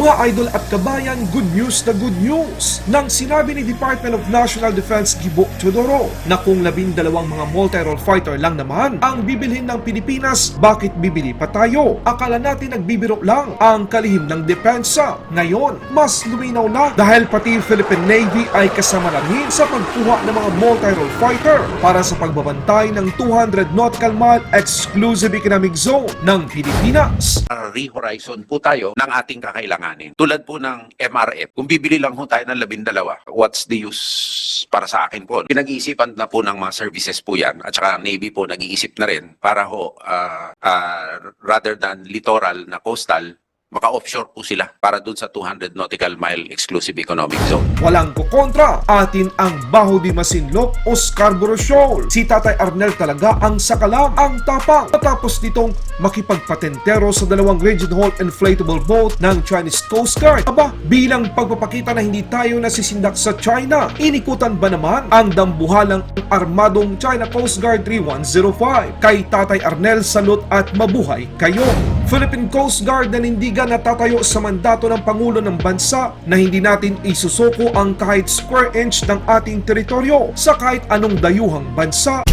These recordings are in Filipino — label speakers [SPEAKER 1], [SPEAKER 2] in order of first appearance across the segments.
[SPEAKER 1] Mga idol at kabayan, good news na good news. Nang sinabi ni Department of National Defense Gibo Teodoro na kung labindalawang mga multi-role fighter lang naman ang bibilhin ng Pilipinas, bakit bibili pa tayo? Akala natin nagbibiro lang ang kalihim ng depensa. Ngayon, mas luminaw na dahil pati Philippine Navy ay kasama na rin sa pagkuha ng mga multi-role fighter para sa pagbabantay ng 200 nautical mile exclusive economic zone ng Pilipinas.
[SPEAKER 2] re-horizon po tayo ng ating kakailanganin. Tulad po ng MRF, kung bibili lang ho tayo ng labindalawa, what's the use para sa akin po? Pinag-iisipan na po ng mga services po yan at saka Navy po nag-iisip na rin para ho, ah, ah, rather than littoral na coastal, maka-offshore po sila para dun sa 200 nautical mile exclusive economic zone.
[SPEAKER 1] Walang kukontra, atin ang Baho di Masinloc o Scarborough Shoal. Si Tatay Arnel talaga ang sakalam, ang tapang. Matapos nitong makipagpatentero sa dalawang Rigid Hold inflatable boat ng Chinese Coast Guard. Aba, bilang pagpapakita na hindi tayo nasisindak sa China, inikutan ba naman ang dambuhalang armadong China Coast Guard 3105? Kay Tatay Arnel, salute at mabuhay kayo! Philippine Coast Guard na nindigan natatayo sa mandato ng Pangulo ng Bansa na hindi natin isusuko ang kahit square inch ng ating teritoryo sa kahit anong dayuhang bansa.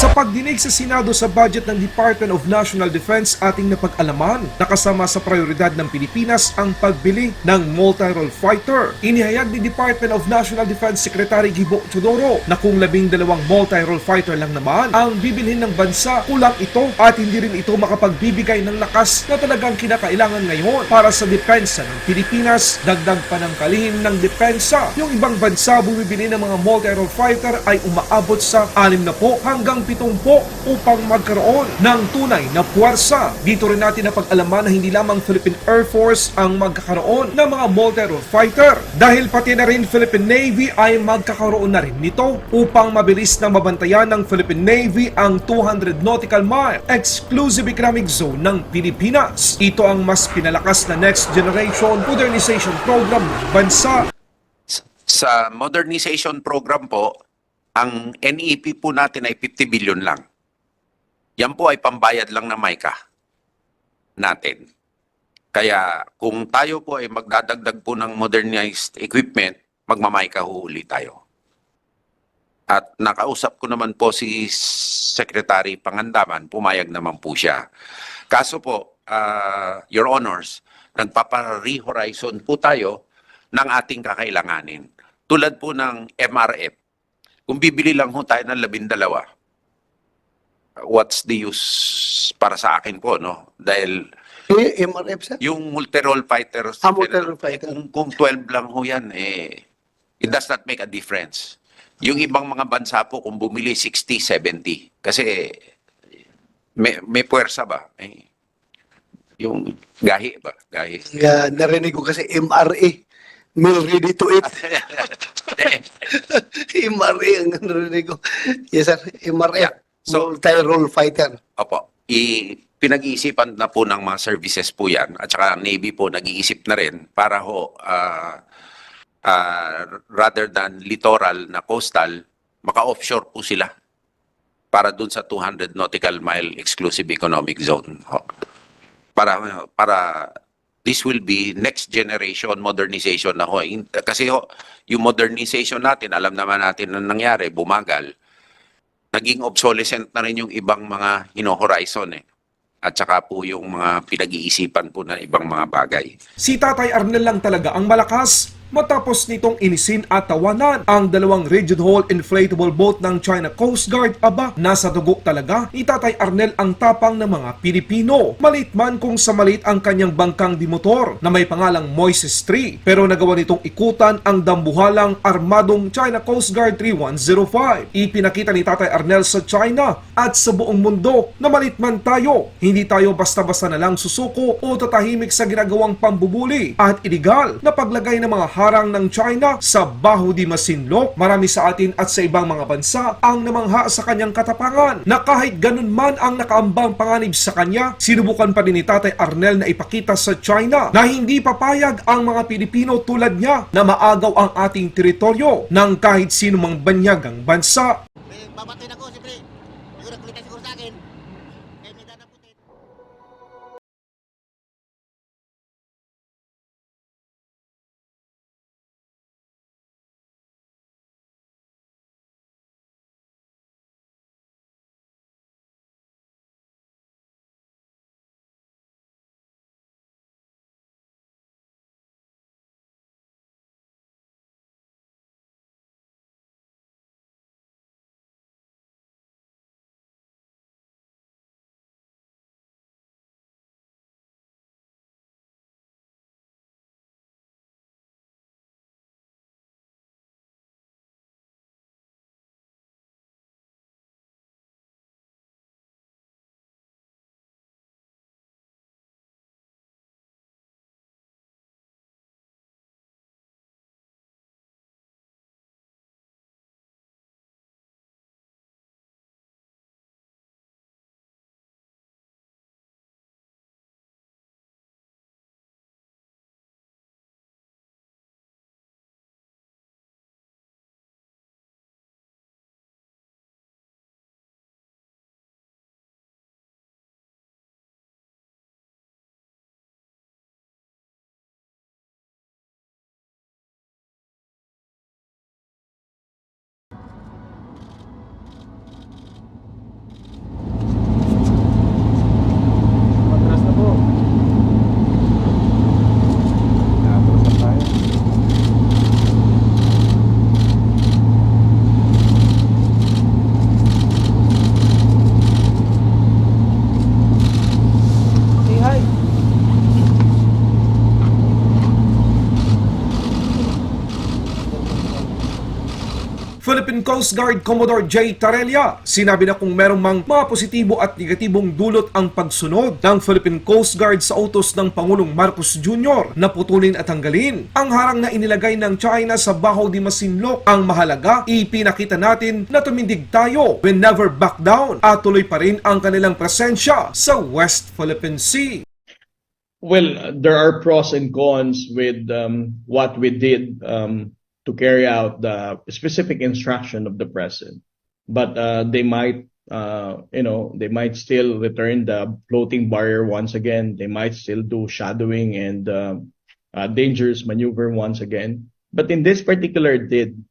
[SPEAKER 1] Sa pagdinig sa Senado sa budget ng Department of National Defense ating napag-alaman, nakasama sa prioridad ng Pilipinas ang pagbili ng multi-role fighter. Inihayag ni Department of National Defense Secretary Gibo Chodoro na kung labing dalawang multi-role fighter lang naman ang bibilhin ng bansa, kulang ito at hindi rin ito makapagbibigay ng lakas na talagang kinakailangan ngayon para sa depensa ng Pilipinas. Dagdag pa ng kalihim ng depensa. Yung ibang bansa bumibili ng mga multi-role fighter ay umaabot sa 6 na po hanggang 70 upang magkaroon ng tunay na puwersa. Dito rin natin napag-alaman na hindi lamang Philippine Air Force ang magkakaroon ng mga multi-role fighter dahil pati na rin Philippine Navy ay magkakaroon na rin nito upang mabilis na mabantayan ng Philippine Navy ang 200 nautical mile exclusive economic zone ng Pilipinas. Ito ang mas pinalakas na next generation modernization program ng bansa.
[SPEAKER 2] Sa modernization program po, ang NEP po natin ay 50 billion lang. Yan po ay pambayad lang ng MICA natin. Kaya kung tayo po ay magdadagdag po ng modernized equipment, magmamika huli tayo. At nakausap ko naman po si Secretary Pangandaman, pumayag naman po siya. Kaso po, ah, Your Honors, nagpapa-re-horizon po tayo ng ating kakailanganin. Tulad po ng MRF, kung bibili lang ho tayo ng labindalawa, what's the use para sa akin po, no? Dahil
[SPEAKER 3] Eh, MRF sir?
[SPEAKER 2] yung multi-role fighter,
[SPEAKER 3] Ah, multi-role fighter.
[SPEAKER 2] kung, kung 12 lang ho yan, eh, it does not make a difference. Yung ibang mga bansa po, kung bumili 60, 70, kasi may, may puwersa ba? Eh, yung gahi ba? Gahi.
[SPEAKER 3] Kaya narinig ko kasi MRA. Meal ready to eat. MRA ang narinig ko. Yes sir, MRA.
[SPEAKER 2] Yeah. So-
[SPEAKER 3] Multi-role fighter.
[SPEAKER 2] Opo. I, pinag-iisipan na po ng mga services po yan at saka Navy po nag-iisip na rin para ho ah, ah, rather than littoral na coastal, maka-offshore po sila para dun sa 200 nautical mile exclusive economic zone. Ho. Para para this will be next generation modernization na ho. Kasi ho, yung modernization natin, alam naman natin na nangyari, bumagal naging obsolescent na rin yung ibang mga hino-horizon eh. At saka po yung mga pinag-iisipan po na ibang mga bagay.
[SPEAKER 1] Si Tatay Arnel lang talaga ang malakas matapos nitong inisin at tawanan ang dalawang rigid hull inflatable boat ng China Coast Guard. Aba, nasa dugo talaga ni Tatay Arnel ang tapang ng mga Pilipino. Malit man kung sa malit ang kanyang bangkang dimotor na may pangalang Moises 3 pero nagawa nitong ikutan ang dambuhalang armadong China Coast Guard 3105. Ipinakita ni Tatay Arnel sa China at sa buong mundo na malit man tayo, hindi tayo basta-basta na lang susuko o tatahimik sa ginagawang pambubuli at iligal na paglagay ng mga harang ng China sa Baho di Masinloc. Marami sa atin at sa ibang mga bansa ang namangha sa kanyang katapangan na kahit ganun man ang nakaambang panganib sa kanya, sinubukan pa rin ni Tatay Arnel na ipakita sa China na hindi papayag ang mga Pilipino tulad niya na maagaw ang ating teritoryo ng kahit sino mang banyagang bansa.
[SPEAKER 4] Eh, Babatay na ko, siyempre. Siguro kulitan siguro sa akin.
[SPEAKER 1] Philippine Coast Guard Commodore J. Tarella sinabi na kung merong mang mga positibo at negatibong dulot ang pagsunod ng Philippine Coast Guard sa utos ng Pangulong Marcos Jr. na putulin at tanggalin ang harang na inilagay ng China sa Baho di Masinloc. Ang mahalaga, ipinakita natin na tumindig tayo when never back down at tuloy pa rin ang kanilang presensya sa West Philippine Sea.
[SPEAKER 4] Well, there are pros and cons with um, what we did um, to carry out the specific instruction of the president. But uh, they might, uh, you know, they might still return the floating barrier once again. They might still do shadowing and um uh, dangerous maneuver once again. But in this particular did,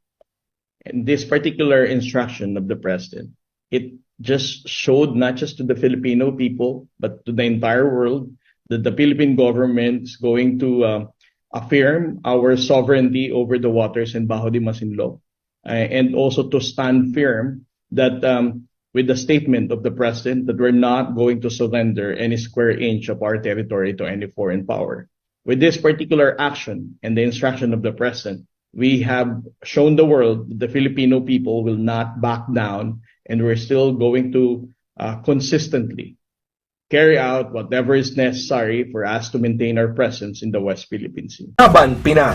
[SPEAKER 4] in this particular instruction of the president, it just showed not just to the Filipino people, but to the entire world that the Philippine government is going to uh, affirm our sovereignty over the waters in Bajo de Masinloc, uh, and also to stand firm that um, with the statement of the president that we're not going to surrender any square inch of our territory to any foreign power. With this particular action and the instruction of the president, we have shown the world the Filipino people will not back down, and we're still going to uh, consistently carry out whatever is necessary for us to maintain our presence in the West Philippine Sea.
[SPEAKER 1] Laban Pinas.